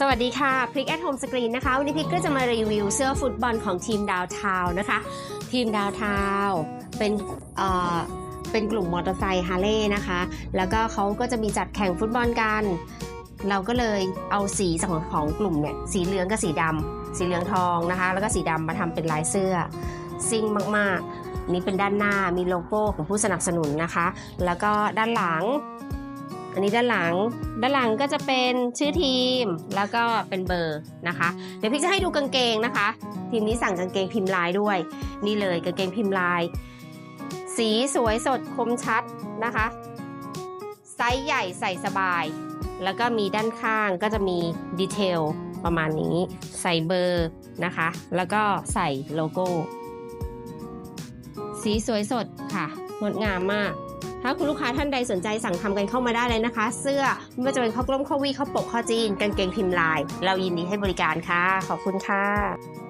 สวัสดีค่ะพริกแอ t โฮมสกรีนนะคะวันนี้พริกก็จะมารีวิวเสื้อฟุตบอลของทีมดาวทาวนะคะ ทีมดาวทาวเป็นเอ่อเป็นกลุ่มมอเตอร์ไซค์ฮาร์เลย์นะคะ แล้วก็เขาก็จะมีจัดแข่งฟุตบอลกัน เราก็เลยเอาสีของของกลุ่มเนี่ยสีเหลืองกับสีดำสีเหลืองทองนะคะ แล้วก็สีดำมาทำเป็นลายเสื้อ ซิ่งมากๆ นี่เป็นด้านหน้ามีโลโก้ของผู้สนับสนุนนะคะ แล้วก็ด้านหลัง อันนี้ด้านหลัง ด้านหลังก็จะเป็นชื่อทีมแล้วก็เป็นเบอร์นะคะ เดี๋ยวพี่จะให้ดูกางเกงนะคะ ทีมนี้สั่งกางเกงพิมพ์ลายด้วย นี่เลยกางเกงพิมพ์ลาย สีสวยสดคมชัดนะคะ ไซส์ใหญ่ใส่สบาย แล้วก็มีด้านข้างก็จะมีดีเทลประมาณนี้ ใส่เบอร์นะคะ แล้วก็ใส่โลโก้ สีสวยสดค่ะงดงามมาก ถ้าคุณลูกค้าท่านใดสนใจสั่งทำกันเข้ามาได้เลยนะคะ เสื้อไม่ว่าจะเป็นข้าวกล้มข้าววีข้าวปกข้าวจีนกางเกงพิมพ์ลาย เรายินดีให้บริการค่ะ ขอบคุณค่ะ